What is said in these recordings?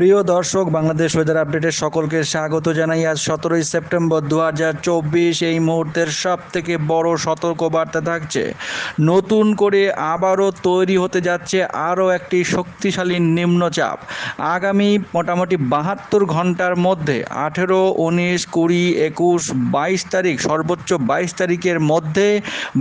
প্রিয় দর্শক, বাংলাদেশ ওয়েদার আপডেটের সকলকে স্বাগত জানাই। আজ সতেরোই সেপ্টেম্বর দু হাজার চব্বিশ, এই মুহূর্তের সব থেকে বড় সতর্কবার্তা থাকছে। নতুন করে আবারও তৈরি হতে যাচ্ছে আরও একটি শক্তিশালী নিম্নচাপ। আগামী মোটামুটি বাহাত্তর ঘণ্টার মধ্যে, আঠেরো, উনিশ, কুড়ি, একুশ, বাইশ তারিখ, সর্বোচ্চ বাইশ তারিখের মধ্যে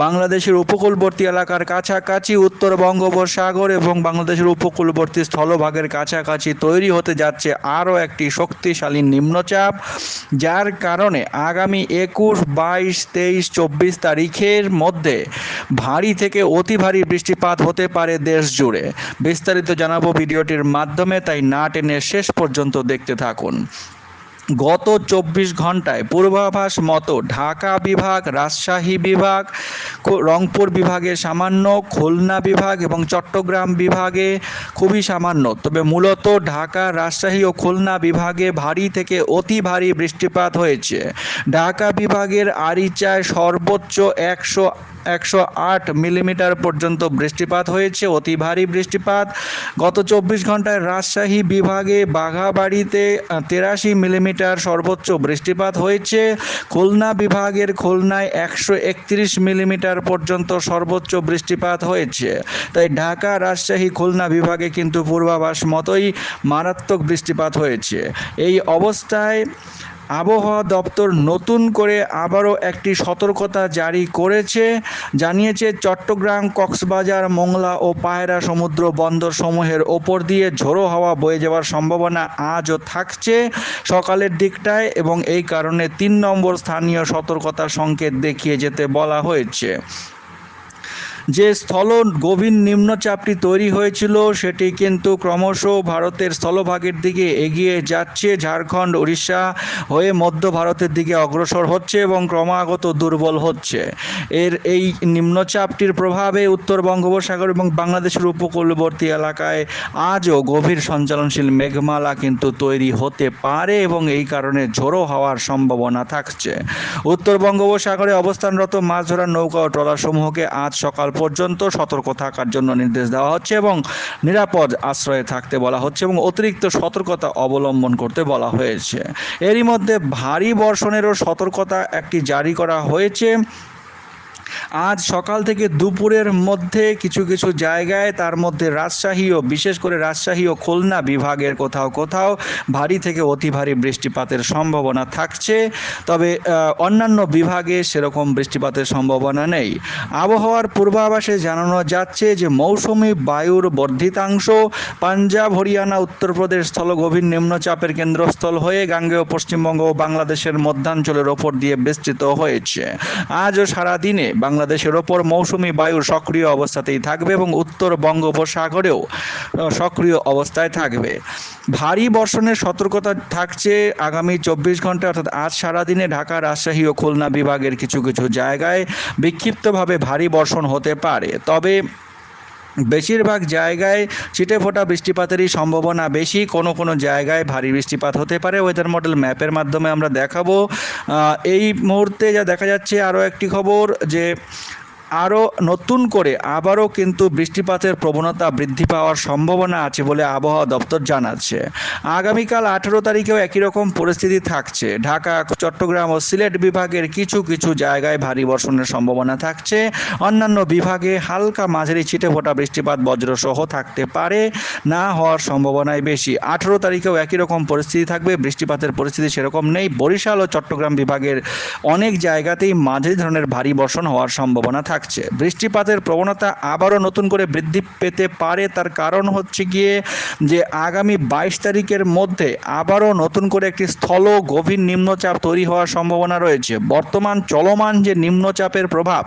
বাংলাদেশের উপকূলবর্তী এলাকার কাছাকাছি, উত্তর বঙ্গোপসাগর এবং বাংলাদেশের উপকূলবর্তী স্থলভাগের কাছাকাছি তৈরি হতে যাচ্ছে আরও একটি শক্তিশালী নিম্নচাপ, যার কারণে আগামী একুশ, বাইশ, তেইশ, চব্বিশ তারিখের মধ্যে ভারী থেকে অতি ভারী বৃষ্টিপাত হতে পারে দেশ জুড়ে। বিস্তারিত জানাব ভিডিওটির মাধ্যমে, তাই না টেনে শেষ পর্যন্ত দেখতে থাকুন। গত চব্বিশ ঘন্টায় পূর্বাভাস মতো ঢাকা বিভাগ, রাজশাহী বিভাগ রংপুর বিভাগে সামান্য, খুলনা বিভাগ এবং চট্টগ্রাম বিভাগে খুবই সামান্য। তবে মূলত ঢাকা, রাজশাহী ও খুলনা বিভাগে ভারী থেকে অতি ভারী বৃষ্টিপাত হয়েছে। ঢাকা বিভাগের আরিচায় সর্বোচ্চ একশো একশো আট মিলিমিটার পর্যন্ত বৃষ্টিপাত হয়েছে, অতি ভারী বৃষ্টিপাত। গত চব্বিশ ঘন্টায় রাজশাহী বিভাগে বাঘাবাড়িতে তেরাশি মিলিমিটার সর্বোচ্চ বৃষ্টিপাত হয়েছে। খুলনা বিভাগের খুলনায় একশো একত্রিশ মিলিমিটার পর্যন্ত সর্বোচ্চ বৃষ্টিপাত হয়েছে। তাই ঢাকা, রাজশাহী, খুলনা বিভাগে কিন্তু পূর্বাভাস মতোই মারাত্মক বৃষ্টিপাত হয়েছে। এই অবস্থায় আবহাওয়া দপ্তর নতুন করে আবারও একটি সতর্কতা জারি করেছে। জানিয়েছে চট্টগ্রাম, কক্সবাজার, মোংলা ও পায়রা সমুদ্র বন্দর সমূহের ওপর দিয়ে ঝোড়ো হাওয়া বয়ে যাওয়ার সম্ভাবনা আজও থাকছে সকালের দিকটায় এবং এই কারণে তিন নম্বর স্থানীয় সতর্কতা সংকেত দেখিয়ে যেতে বলা হয়েছে। যে স্থল গভীর নিম্নচাপটি তৈরি হয়েছিল, সেটি কিন্তু ক্রমশ ভারতের স্থলভাগের দিকে এগিয়ে যাচ্ছে। ঝাড়খণ্ড, উড়িষ্যা হয়ে মধ্য ভারতের দিকে অগ্রসর হচ্ছে এবং ক্রমাগত দুর্বল হচ্ছে। এর এই নিম্নচাপটির প্রভাবে উত্তর বঙ্গোপসাগর এবং বাংলাদেশের উপকূলবর্তী এলাকায় আজও গভীর সঞ্চালনশীল মেঘমালা কিন্তু তৈরি হতে পারে এবং এই কারণে ঝোড়ো হওয়ার সম্ভাবনা থাকছে। উত্তর বঙ্গোপসাগরে অবস্থানরত মাছ ধরার নৌকা ও ট্রলারসমূহকে আজ সকাল পর্যন্ত সতর্ক থাকার জন্য নির্দেশ দেওয়া হচ্ছে এবং নিরাপদ আশ্রয়ে থাকতে বলা হচ্ছে এবং অতিরিক্ত সতর্কতা অবলম্বন করতে বলা হয়েছে। এরই মধ্যে ভারী বর্ষণেরও সতর্কতা একটি জারি করা হয়েছে। আজ সকাল থেকে দুপুরের মধ্যে কিছু কিছু জায়গায় তার মধ্যে রাজশাহী ও বিশেষ করে রাজশাহী ও খুলনা বিভাগের কোথাও কোথাও ভারী থেকে অতি ভারী বৃষ্টিপাতের সম্ভাবনা থাকছে। তবে অন্যান্য বিভাগে সেরকম বৃষ্টিপাতের সম্ভাবনা নেই। আবহাওয়ার পূর্বাভাসে জানানো যাচ্ছে যে, মৌসুমি বায়ুর বর্ধিতাংশ পাঞ্জাব, হরিয়ানা, উত্তরপ্রদেশ স্থল গভীর নিম্নচাপের কেন্দ্রস্থল হয়ে গাঙ্গেয় পশ্চিমবঙ্গ ও বাংলাদেশের মধ্যাঞ্চলের ওপর দিয়ে বিস্তৃত হয়েছে। আজও সারাদিনে বাংলাদেশের ওপর মৌসুমি বায়ুর সক্রিয় অবস্থাতেই থাকবে এবং উত্তর বঙ্গোপসাগরেও সক্রিয় অবস্থায় থাকবে। ভারী বর্ষণের সতর্কতা থাকছে আগামী চব্বিশ ঘণ্টা, অর্থাৎ আজ সারাদিনে ঢাকা, রাজশাহী ও খুলনা বিভাগের কিছু কিছু জায়গায়। বিক্ষিপ্তভাবে ভারী বর্ষণ হতে পারে। তবে বেশিরভাগ জায়গায় ছিটে ফোটা বৃষ্টিপাতেরই সম্ভাবনা বেশি। কোনো কোনো জায়গায় ভারী বৃষ্টিপাত হতে পারে। ওয়েদার মডেল ম্যাপের মাধ্যমে আমরা দেখাবো। এই মুহূর্তে যা দেখা যাচ্ছে আরও একটি খবর যে আরও নতুন করে আবারও কিন্তু বৃষ্টিপাতের প্রবণতা বৃদ্ধি পাওয়ার সম্ভাবনা আছে বলে আবহাওয়া দপ্তর জানাচ্ছে। আগামীকাল আঠেরো তারিখেও একই রকম পরিস্থিতি থাকছে। ঢাকা, চট্টগ্রাম ও সিলেট বিভাগের কিছু কিছু জায়গায় ভারী বর্ষণের সম্ভাবনা থাকছে। অন্যান্য বিভাগে হালকা মাঝারি ছিটে ফোটা বৃষ্টিপাত বজ্রসহ থাকতে পারে, না হওয়ার সম্ভাবনাই বেশি। আঠেরো তারিখেও একই রকম পরিস্থিতি থাকবে, বৃষ্টিপাতের পরিস্থিতি সেরকম নেই। বরিশাল ও চট্টগ্রাম বিভাগের অনেক জায়গাতেই মাঝারি ধরনের ভারী বর্ষণ হওয়ার সম্ভাবনা থাকছে। বৃষ্টিপাতের প্রবণতা আবারও নতুন করে বৃদ্ধি পেতে পারে। তার কারণ হচ্ছে গিয়ে যে আগামী বাইশ তারিখের মধ্যে আবারও নতুন করে একটি স্থল গভীর নিম্নচাপ তৈরি হওয়ার সম্ভাবনা রয়েছে। বর্তমান চলমান যে নিম্নচাপের প্রভাব,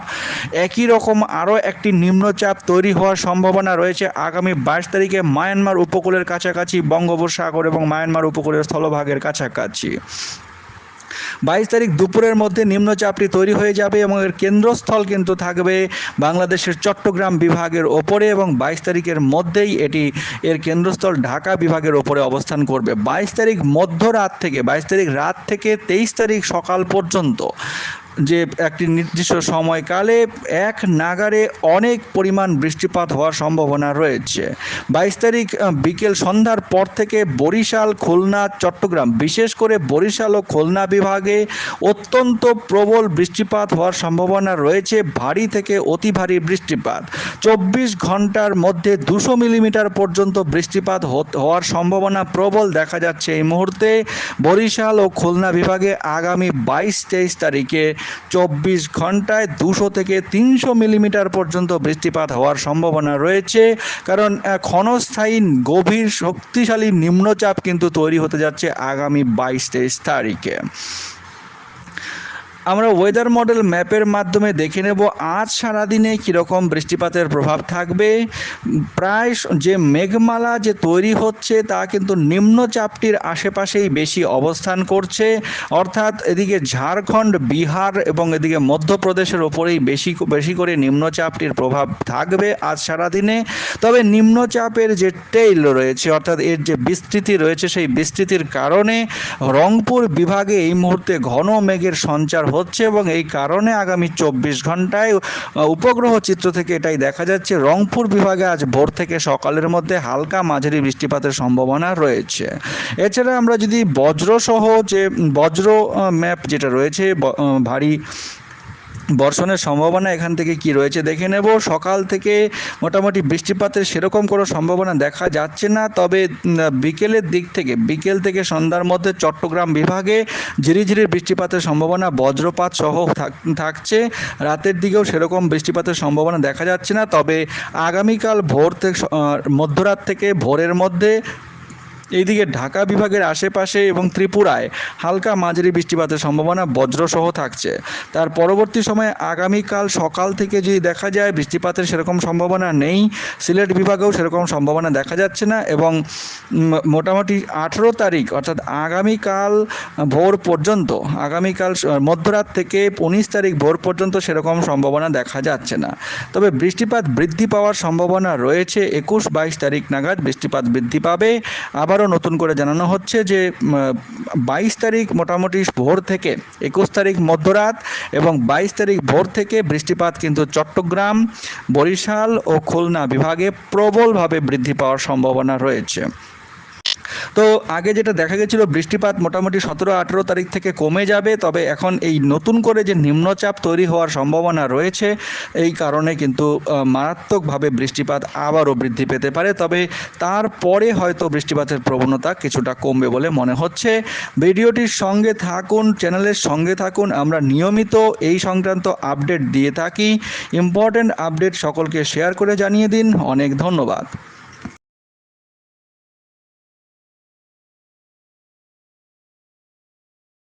একই রকম আরও একটি নিম্নচাপ তৈরি হওয়ার সম্ভাবনা রয়েছে আগামী বাইশ তারিখে মায়ানমার উপকূলের কাছাকাছি, বঙ্গোপসাগর এবং মায়ানমার উপকূলের স্থলভাগের কাছাকাছি। বাইশ তারিখ দুপুরের মধ্যে নিম্নচাপটি তৈরি হয়ে যাবে এবং এর কেন্দ্রস্থল কিন্তু থাকবে বাংলাদেশের চট্টগ্রাম বিভাগের ওপরে এবং বাইশ তারিখের মধ্যেই এটি এর কেন্দ্রস্থল ঢাকা বিভাগের ওপরে অবস্থান করবে। বাইশ তারিখ মধ্যরাত থেকে, বাইশ তারিখ রাত থেকে তেইশ তারিখ সকাল পর্যন্ত যে একটি নির্দিষ্ট সময়কালে এক নাগারে অনেক পরিমাণ বৃষ্টিপাত হওয়ার সম্ভাবনা রয়েছে। বাইশ তারিখ বিকেল সন্ধ্যার পর থেকে বরিশাল, খুলনা, চট্টগ্রাম, বিশেষ করে বরিশাল ও খুলনা বিভাগে অত্যন্ত প্রবল বৃষ্টিপাত হওয়ার সম্ভাবনা রয়েছে। ভারী থেকে অতি ভারী বৃষ্টিপাত। চব্বিশ ঘণ্টার মধ্যে দুশো মিলিমিটার পর্যন্ত বৃষ্টিপাত হওয়ার সম্ভাবনা প্রবল দেখা যাচ্ছে এই মুহূর্তে। বরিশাল ও খুলনা বিভাগে আগামী বাইশ তেইশ তারিখে চব্বিশ ঘন্টায় দুশো থেকে তিনশো মিলিমিটার পর্যন্ত বৃষ্টিপাত হওয়ার সম্ভাবনা রয়েছে। কারণ ক্ষণস্থায়ী, গভীর, শক্তিশালী নিম্নচাপ কিন্তু তৈরি হতে যাচ্ছে আগামী বাইশ তেইশ তারিখে। আমরা ওয়েদার মডেল ম্যাপের মাধ্যমে দেখে নেব আজ সারাদিনে কীরকম বৃষ্টিপাতের প্রভাব থাকবে। প্রায় যে মেঘমালা যে তৈরি হচ্ছে, তা কিন্তু নিম্নচাপটির আশেপাশেই বেশি অবস্থান করছে। অর্থাৎ এদিকে ঝাড়খণ্ড, বিহার এবং এদিকে মধ্যপ্রদেশের ওপরেই বেশি বেশি করে নিম্নচাপটির প্রভাব থাকবে আজ সারাদিনে। তবে নিম্নচাপের যে টেইল রয়েছে, অর্থাৎ এর যে বিস্তৃতি রয়েছে, সেই বিস্তৃতির কারণে রংপুর বিভাগে এই মুহূর্তে ঘন মেঘের সঞ্চার হচ্ছে এবং এই কারণে আগামী চব্বিশ ঘন্টায় উপগ্রহ চিত্র থেকে এটাই দেখা যাচ্ছে, রংপুর বিভাগে আজ ভোর থেকে সকালের মধ্যে হালকা মাঝারি বৃষ্টিপাতের সম্ভাবনা রয়েছে। এছাড়া আমরা যদি বজ্রসহ যে, বজ্র ম্যাপ যেটা রয়েছে ভারী বর্ষণের সম্ভাবনা এখান থেকে কি রয়েছে দেখে নেব। সকাল থেকে মোটামুটি বৃষ্টিপাতের সেরকম কোনো সম্ভাবনা দেখা যাচ্ছে না। তবে বিকেলের দিক থেকে, বিকেল থেকে সন্ধ্যার মধ্যে চট্টগ্রাম বিভাগে ঝিরিঝিরি বৃষ্টিপাতের সম্ভাবনা, বজ্রপাত সহ থাক- থাকছে। রাতের দিকেও সেরকম বৃষ্টিপাতের সম্ভাবনা দেখা যাচ্ছে না। তবে আগামীকাল ভোর থেকে মধ্যরাত থেকে ভোরের মধ্যে এইদিকে ঢাকা বিভাগের আশেপাশে এবং ত্রিপুরায় হালকা মাঝারি বৃষ্টিপাতের সম্ভাবনা বজ্রসহ থাকছে। তার পরবর্তী সময়ে আগামীকাল সকাল থেকে যদি দেখা যায় বৃষ্টিপাতের সেরকম সম্ভাবনা নেই, সিলেট বিভাগেও সেরকম সম্ভাবনা দেখা যাচ্ছে না এবং মোটামুটি আঠেরো তারিখ অর্থাৎ আগামীকাল ভোর পর্যন্ত, আগামীকাল মধ্যরাত থেকে উনিশ তারিখ ভোর পর্যন্ত সেরকম সম্ভাবনা দেখা যাচ্ছে না। তবে বৃষ্টিপাত বৃদ্ধি পাওয়ার সম্ভাবনা রয়েছে, একুশ বাইশ তারিখ নাগাদ বৃষ্টিপাত বৃদ্ধি পাবে। আবারও নতুন করে জানানো হচ্ছে যে বাইশ তারিখ মোটামুটি ভোর থেকে একুশ তারিখ মধ্যরাত এবং বাইশ তারিখ ভোর থেকে বৃষ্টিপাত কিন্তু চট্টগ্রাম, বরিশাল ও খুলনা বিভাগে প্রবলভাবে বৃদ্ধি পাওয়ার সম্ভাবনা রয়েছে। তো আগে যেটা দেখা গেছিল, বৃষ্টিপাত মোটামুটি সতেরো, আঠেরো তারিখ থেকে কমে যাবে, তবে এখন এই নতুন করে যে নিম্নচাপ তৈরি হওয়ার সম্ভাবনা রয়েছে, এই কারণে কিন্তু মারাত্মকভাবে বৃষ্টিপাত আবারও বৃদ্ধি পেতে পারে, তবে তারপরে হয়তো বৃষ্টিপাতের প্রবণতা কিছুটা কমবে বলে মনে হচ্ছে। ভিডিওটির সঙ্গে থাকুন, চ্যানেলের সঙ্গে থাকুন, আমরা নিয়মিত এই সংক্রান্ত আপডেট দিয়ে থাকি। ইম্পর্ট্যান্ট আপডেট সকলকে শেয়ার করে জানিয়ে দিন। অনেক ধন্যবাদ।